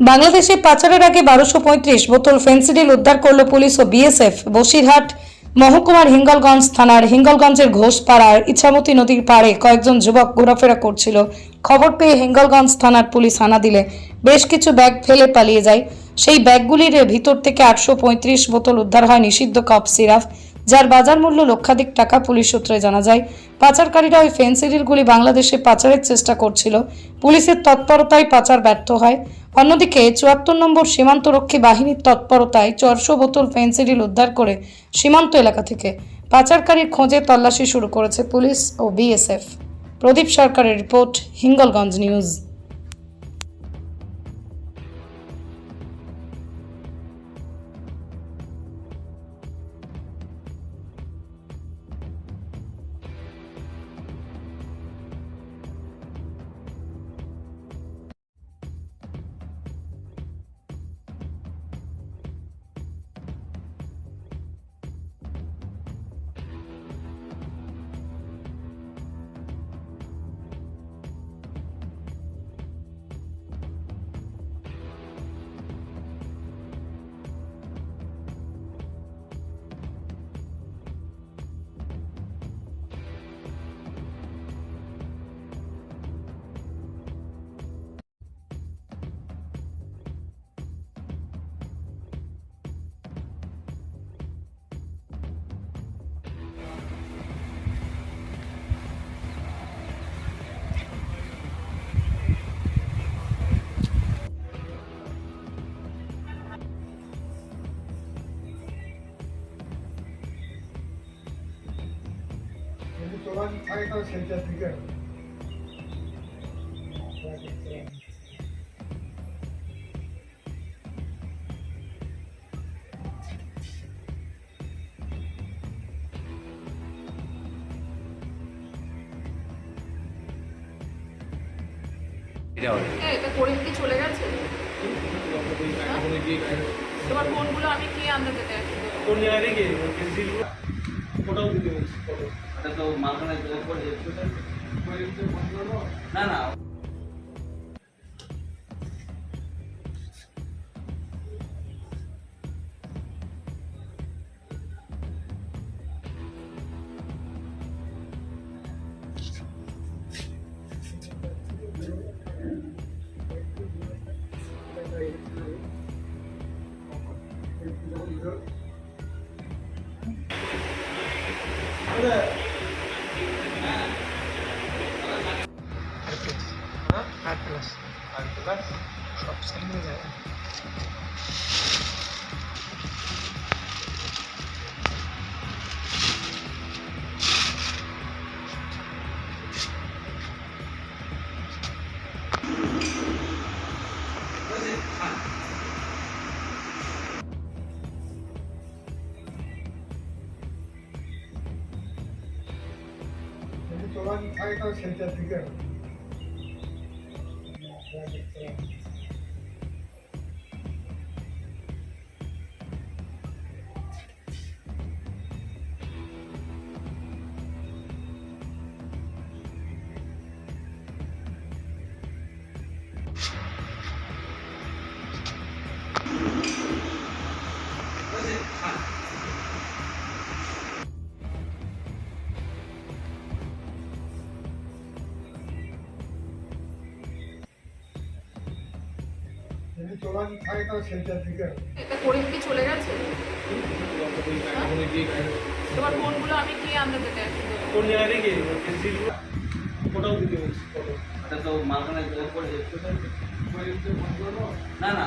বাংলাদেশে পাচারের আগে বারোশো পঁয়ত্রিশ বোতল ফেন্সিডিল উদ্ধার করল পুলিশ ও বিএসএফ। বসিরহাট, মহকুমার হিঙ্গলগঞ্জ থানার হিঙ্গলগঞ্জের ঘোষপাড়ার ইছামতি নদীর পাড়ে কয়েকজন যুবক ঘোরাফেরা করছিল। খবর পেয়ে হিঙ্গলগঞ্জ থানার পুলিশ হানা দিলে বেশ কিছু ব্যাগ ফেলে পালিয়ে যায়। সেই ব্যাগগুলির ভিতর থেকে আটশো পঁয়ত্রিশ বোতল উদ্ধার হয় নিষিদ্ধ কফ সিরাপ। যার বাজার মূল্য লক্ষাধিক টাকা পুলিশ সূত্রে জানা যায়। পাচারকারীরা ওই ফেন্সিডিলগুলি বাংলাদেশে পাচারের চেষ্টা করছিল। পুলিশের তৎপরতায় পাচার ব্যর্থ হয়। অন্যদিকে চুয়াত্তর নম্বর সীমান্তরক্ষী বাহিনীর তৎপরতায় চারশো বোতল ফেন্সিডিল উদ্ধার করে সীমান্ত এলাকা থেকে পাচারকারীর খোঁজে তল্লাশি শুরু করেছে পুলিশ ও বিএসএফ। প্রদীপ সরকারের রিপোর্ট, হিঙ্গলগঞ্জ নিউজ। যদি এটা করিম কি চলে গেছে। তোমার ফোনগুলো আমি কি আনতে যেতে কোন জায়গায় পেন্সিলগুলো ওটাও দিতে বলছি তো মাঝখানে যোগ করে না না। আট প্লাস আট প্লাস সব সামনে যায় যদি তোলা থাকে তাহলে সেইটার দিকে যদি তোলা থাকে তাহলে সেইটার দিকে। এটা করিম কি চলে গেছে? তোমার ফোনগুলো আমি কি আনতে যেতে কোন জায়গায় গিয়ে ওটাও দিতে বলছি। তো মাঝখানে করে না না।